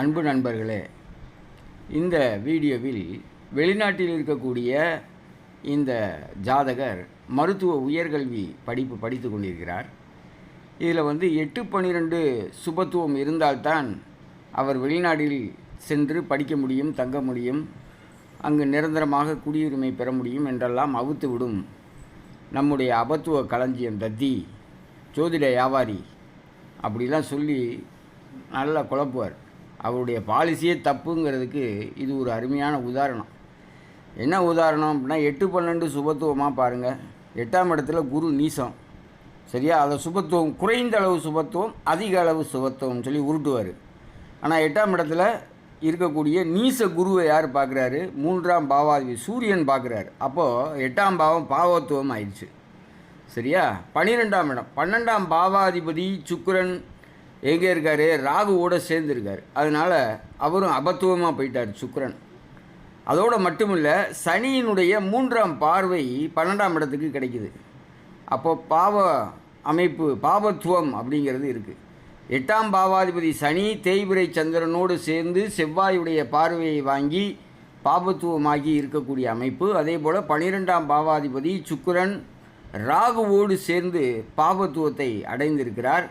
அன்பு நண்பர்களே இந்த வீடியோவில் வெளிநாட்டில் இருக்கக்கூடிய இந்த ஜாதகர் மருத்துவ உயர்கல்வி படிப்பு படித்து கொண்டிருக்கிறார். இதில் வந்து எட்டு பன்னிரெண்டு சுபத்துவம் இருந்தால்தான் அவர் வெளிநாட்டில் சென்று படிக்க முடியும் தங்க முடியும் அங்கு நிரந்தரமாக குடியுரிமை பெற முடியும் என்றெல்லாம் அவுத்துவிடும் நம்முடைய அபத்துவ களஞ்சியம் தத்தி ஜோதிட வியாபாரி. அப்படிலாம் சொல்லி நல்லா குழப்புவார். அவருடைய பாலிசியே தப்புங்கிறதுக்கு இது ஒரு அருமையான உதாரணம். என்ன உதாரணம் அப்படின்னா எட்டு பன்னெண்டு சுபத்துவமாக பாருங்கள் எட்டாம் இடத்துல குரு நீசம். சரியா? அதை சுபத்துவம் குறைந்த அளவு சுபத்துவம் அதிக அளவு சுபத்துவம் சொல்லி உருட்டுவார். ஆனால் எட்டாம் இடத்துல இருக்கக்கூடிய நீச குருவை யார் பார்க்குறாரு மூன்றாம் பாவாதிபதி சூரியன் பார்க்குறாரு அப்போது எட்டாம் பாவம் பாவத்துவம் ஆயிடுச்சு. சரியா? பன்னிரெண்டாம் இடம். பன்னெண்டாம் பாவாதிபதி சுக்கரன் எங்கே இருக்கார்? ராகுவோட சேர்ந்துருக்கார். அதனால் அவரும் அபத்துவமாக போயிட்டார் சுக்ரன் அதோடு மட்டுமில்ல சனியினுடைய மூன்றாம் பார்வை பன்னெண்டாம் இடத்துக்கு கிடைக்குது. அப்போ பாவ அமைப்பு பாவத்துவம் அப்படிங்கிறது இருக்குது எட்டாம் பாவாதிபதி சனி தேய்பிரை சந்திரனோடு சேர்ந்து செவ்வாயுடைய பார்வையை வாங்கி பாபத்துவமாகி இருக்கக்கூடிய அமைப்பு. அதே போல் பனிரெண்டாம் பாவாதிபதி சுக்கரன் ராகுவோடு சேர்ந்து பாபத்துவத்தை அடைந்திருக்கிறார்.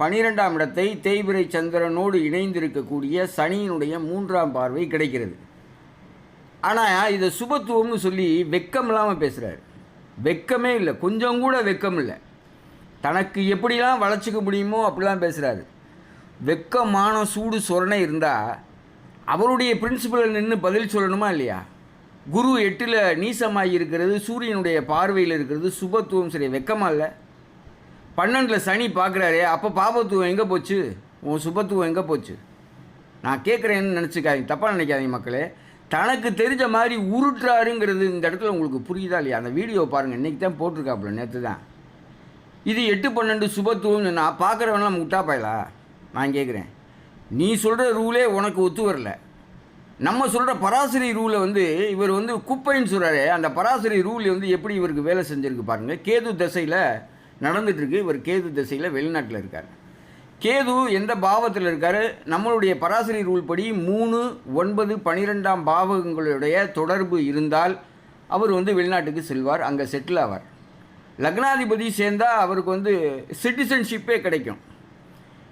பனிரெண்டாம் இடத்தை தேய்பிரை சந்திரனோடு இணைந்திருக்கக்கூடிய சனியினுடைய மூன்றாம் பார்வை கிடைக்கிறது. ஆனால் இதை சுபத்துவம்னு சொல்லி வெக்கம் இல்லாமல் பேசுகிறார் வெக்கமே இல்லை. கொஞ்சம் கூட வெக்கம் இல்லை. தனக்கு எப்படிலாம் வளர்ச்சிக்க முடியுமோ அப்படிலாம் பேசுகிறாரு வெக்கமான சூடு சொரணை இருந்தால் அவருடைய பிரின்சிபலில் நின்று பதில் சொல்லணுமா இல்லையா? குரு எட்டில் நீசமாகி இருக்கிறது சூரியனுடைய பார்வையில் இருக்கிறது சுபத்துவம் சரி வெக்கமாக இல்லை. பன்னெண்டில் சனி பார்க்குறாரே அப்போ பாபத்துவம் எங்கே போச்சு? உன் சுபத்துவம் எங்கே போச்சு? நான் கேட்குறேன்னு நினச்சிக்காதீங்க தப்பாக நினைக்காதீங்க மக்களே. தனக்கு தெரிஞ்ச மாதிரி உருட்டுறாருங்கிறது இந்த இடத்துல உங்களுக்கு புரியுதா இல்லையா? அந்த வீடியோ பாருங்கள் இன்றைக்கி தான் போட்டிருக்காப்புல நேற்று தான். இது எட்டு பன்னெண்டு சுபத்துவம் நான் பார்க்குறவன்லாம் முட்டா பயலா? நான் கேட்குறேன் நீ சொல்கிற ரூலே உனக்கு ஒத்து வரல. நம்ம சொல்கிற பராசரி ரூலை வந்து இவர் வந்து குப்பைன்னு சொல்கிறாரு அந்த பராசரி ரூல் வந்து எப்படி இவருக்கு வேலை செஞ்சுருக்கு பாருங்கள் கேது தசையில் நடந்துகிட்ருக்கு இவர் கேது திசையில் வெளிநாட்டில் இருக்கார். கேது எந்த பாவத்தில் இருக்கார்? நம்மளுடைய பராசரி ரூல் படி மூணு ஒன்பது பனிரெண்டாம் பாவகங்களுடைய தொடர்பு இருந்தால் அவர் வந்து வெளிநாட்டுக்கு செல்வார் அங்கே செட்டில் ஆவார். லக்னாதிபதி சேர்ந்தால் அவருக்கு வந்து சிட்டிசன்ஷிப்பே கிடைக்கும்.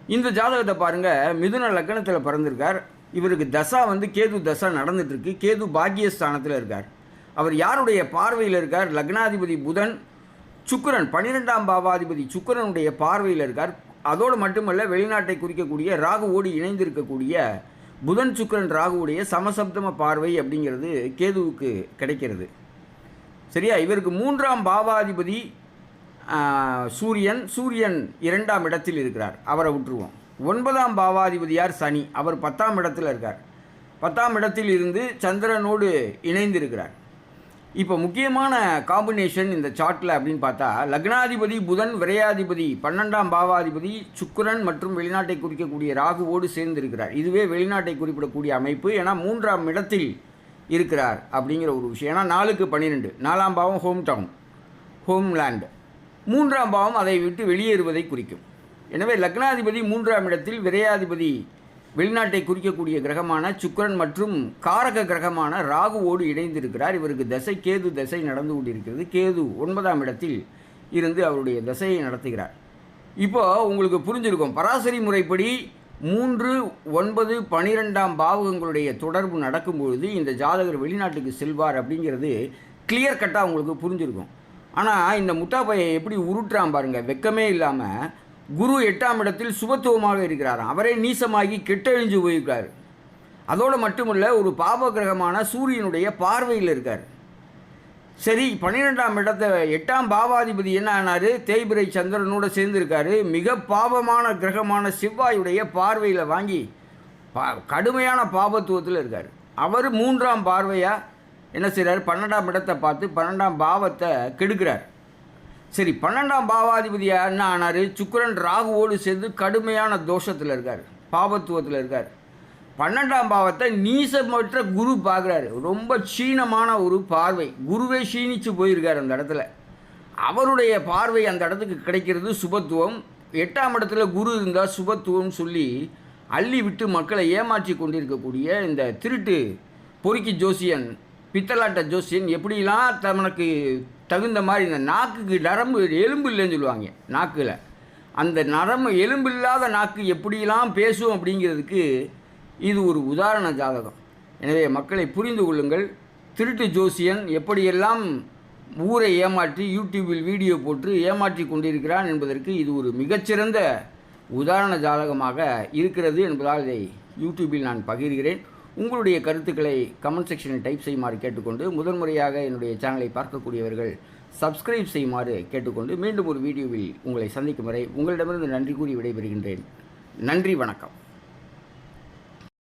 இந்த ஜாதகத்தை பாருங்கள் மிதுன லக்னத்தில் பிறந்திருக்கார். இவருக்கு தசா வந்து கேது தசா நடந்துகிட்ருக்கு கேது பாக்கியஸ்தானத்தில் இருக்கார். அவர் யாருடைய பார்வையில் இருக்கார்? லக்னாதிபதி புதன். சுக்கிரன் பன்னிரெண்டாம் பாவாதிபதி சுக்கிரனுடைய பார்வையில் இருக்கார். அதோடு மட்டுமல்ல வெளிநாட்டை குறிக்கக்கூடிய ராகுவோடு இணைந்திருக்கக்கூடிய புதன் சுக்கிரன் ராகுவுடைய சமசப்தம பார்வை அப்படிங்கிறது கேதுவுக்கு கிடைக்கிறது. சரியா? இவருக்கு மூன்றாம் பாவாதிபதி சூரியன் சூரியன் இரண்டாம் இடத்தில் இருக்கிறார். அவரை விட்டுருவோம். ஒன்பதாம் பாவாதிபதியார் சனி. அவர் பத்தாம் இடத்தில் இருக்கார். பத்தாம் இடத்தில் இருந்து சந்திரனோடு இணைந்திருக்கிறார். இப்போ முக்கியமான காம்பினேஷன் இந்த சார்ட்டில் அப்படின்னு பார்த்தா லக்னாதிபதி புதன் விரையாதிபதி பன்னெண்டாம் பாவாதிபதி சுக்கரன் மற்றும் வெளிநாட்டை குறிக்கக்கூடிய ராகுவோடு சேர்ந்திருக்கிறார். இதுவே வெளிநாட்டை குறிப்பிடக்கூடிய அமைப்பு. ஏன்னா மூன்றாம் இடத்தில் இருக்கிறார் அப்படிங்கிற ஒரு விஷயம். ஏன்னா நாலுக்கு பன்னிரெண்டு. நாலாம் பாவம் ஹோம் டவுன் ஹோம்லேண்டு மூன்றாம் பாவம் அதை விட்டு வெளியேறுவதை குறிக்கும். எனவே லக்னாதிபதி மூன்றாம் இடத்தில் விரையாதிபதி வெளிநாட்டை குறிக்கக்கூடிய கிரகமான சுக்கரன் மற்றும் காரக கிரகமான ராகுவோடு இணைந்திருக்கிறார். இவருக்கு தசை கேது தசை நடந்து கொண்டிருக்கிறது. கேது ஒன்பதாம் இடத்தில் இருந்து அவருடைய தசையை நடத்துகிறார். இப்போ உங்களுக்கு புரிஞ்சிருக்கும். பராசரி முறைப்படி மூன்று ஒன்பது பனிரெண்டாம் பாவகங்களுடைய தொடர்பு நடக்கும்பொழுது இந்த ஜாதகர் வெளிநாட்டுக்கு செல்வார் அப்படிங்கிறது கிளியர் கட்டாக உங்களுக்கு புரிஞ்சிருக்கும். ஆனால் இந்த முட்டாப்பையை எப்படி உருட்டுறான் பாருங்கள் வெக்கமே இல்லாமல் குரு எட்டாம் இடத்தில் சுபத்துவமாக இருக்கிறார் அவரே நீசமாகி கெட்டழிஞ்சு போயிருக்கார். அதோடு மட்டுமல்ல ஒரு பாப கிரகமான சூரியனுடைய பார்வையில் இருக்கார். சரி பன்னிரெண்டாம் இடத்த எட்டாம் பாவாதிபதி என்ன ஆனார்? தேய்பிரை சந்திரனோடு சேர்ந்துருக்காரு. மிக பாவமான கிரகமான செவ்வாயுடைய பார்வையில் வாங்கி பா கடுமையான பாபத்துவத்தில் இருக்கார். அவர் மூன்றாம் பார்வையாக என்ன செய்கிறார் பன்னெண்டாம் இடத்தை பார்த்து பன்னெண்டாம் பாவத்தை கெடுக்கிறார். சரி பன்னெண்டாம் பாவாதிபதியா என்ன ஆனார்? சுக்கரன் ராகுவோடு சேர்ந்து கடுமையான தோஷத்தில் இருக்கார் பாபத்துவத்தில் இருக்கார். பன்னெண்டாம் பாவத்தை நீசமற்ற குரு பார்க்குறாரு. ரொம்ப சீனமான ஒரு பார்வை. குருவே சீனிச்சு போயிருக்கார் அந்த இடத்துல. அவருடைய பார்வை அந்த இடத்துக்கு கிடைக்கிறது சுபத்துவம். எட்டாம் இடத்துல குரு இருந்தால் சுபத்துவம் சொல்லி அள்ளி விட்டு மக்களை ஏமாற்றி கொண்டிருக்கக்கூடிய இந்த திருட்டு பொறுக்கி ஜோசியன் பித்தலாட்ட ஜோசியன் எப்படிலாம் தனக்கு தகுந்த மாதிரி இந்த நாக்குக்கு நரம்பு எலும்பு இல்லைன்னு சொல்லுவாங்க நாக்கில். அந்த நரம்பு எலும்பு இல்லாத நாக்கு எப்படிலாம் பேசும் அப்படிங்கிறதுக்கு இது ஒரு உதாரண ஜாதகம். எனவே மக்களை புரிந்து கொள்ளுங்கள் திருட்டு ஜோசியன் எப்படியெல்லாம் ஊரை ஏமாற்றி யூடியூபில் வீடியோ போட்டு ஏமாற்றி கொண்டிருக்கிறான் என்பதற்கு இது ஒரு மிகச்சிறந்த உதாரண ஜாதகமாக இருக்கிறது என்பதால் இதை யூடியூபில் நான் பகிர்கிறேன். உங்களுடைய கருத்துக்களை கமெண்ட் செக்ஷனில் டைப் செய்யுமாறு கேட்டுக்கொண்டு முதன்முறையாக என்னுடைய சேனலை பார்க்கக்கூடியவர்கள் சப்ஸ்கிரைப் செய்யுமாறு கேட்டுக்கொண்டு மீண்டும் ஒரு வீடியோவில் உங்களை சந்திக்கும் வரை உங்களிடமிருந்து நன்றி கூறி விடைபெறுகின்றேன். நன்றி வணக்கம்.